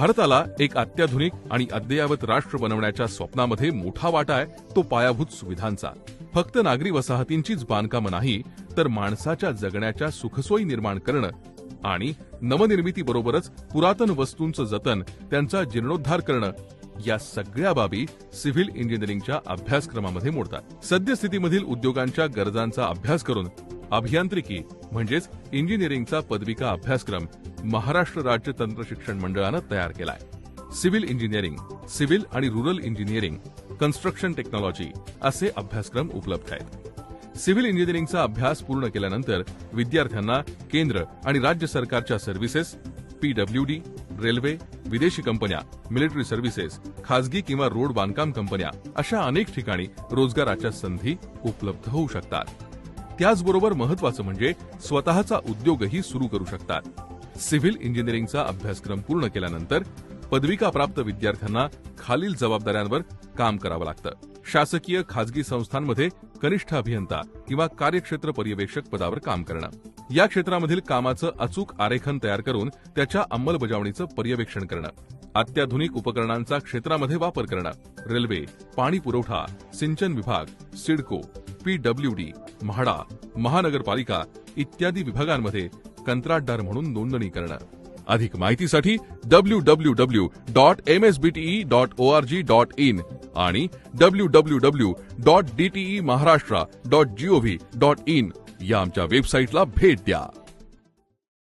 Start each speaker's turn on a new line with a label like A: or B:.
A: भारताला एक अत्याधुनिक आणि अद्ययावत राष्ट्र बनवण्याच्या स्वप्नामध्ये मोठा वाटा आहे तो पायाभूत सुविधांचा. फक्त नागरी वसाहतींचीच बांधकामं नाही तर माणसाच्या जगण्याच्या सुखसोयी निर्माण करणं आणि नवनिर्मितीबरोबरच पुरातन वस्तूंचं जतन त्यांचा जीर्णोद्धार करणं या सगळ्या बाबी सिव्हिल इंजिनिअरिंगच्या अभ्यासक्रमामध्ये मोडतात. सद्यस्थितीमधील उद्योगांच्या गरजांचा अभ्यास करून अभियांत्रिकी म्हणजेच इंजिनिअरिंगचा पदविका अभ्यासक्रम महाराष्ट्र राज्य तंत्र शिक्षण मंडळानं तयार केलाय. सिव्हिल इंजिनिअरिंग सिव्हिल आणि रुरल इंजिनिअरिंग कन्स्ट्रक्शन टेक्नॉलॉजी असे अभ्यासक्रम उपलब्ध आहेत. सिव्हिल इंजिनिअरिंगचा अभ्यास पूर्ण केल्यानंतर विद्यार्थ्यांना केंद्र आणि राज्य सरकारच्या सर्व्हिसेस पीडब्ल्यूडी रेल्वे विदेशी कंपन्या मिलिटरी सर्व्हिसेस खासगी किंवा रोड बांधकाम कंपन्या अशा अनेक ठिकाणी रोजगाराच्या संधी उपलब्ध होऊ शकतात. त्याचबरोबर महत्वाचं म्हणजे स्वतःचा उद्योगही सुरू करू शकतात. सिव्हिल इंजिनिअरिंगचा अभ्यासक्रम पूर्ण केल्यानंतर पदविका प्राप्त विद्यार्थ्यांना खालील जबाबदाऱ्यांवर काम करावं लागतं. शासकीय खाजगी संस्थांमध्ये कनिष्ठ अभियंता किंवा कार्यक्षेत्र पर्यवेक्षक पदावर काम करणं. या क्षेत्रामधील कामाचं अचूक आरेखन तयार करून त्याच्या अंमलबजावणीचं पर्यवेक्षण करणं. अत्याधुनिक उपकरणांचा क्षेत्रामध्ये वापर करणं. रेल्वे पाणी पुरवठा सिंचन विभाग सिडको पीडब्ल्यूडी म्हाडा महानगरपालिका इत्यादी विभागांमध्ये कंत्राटदार म्हणून नोंदणी करणं. अधिक माहितीसाठी W W W dot M S B T dot O R G dot in आणि W W W dot DTE Maharashtra dot GOV dot in या आमच्या वेबसाईटला भेट द्या.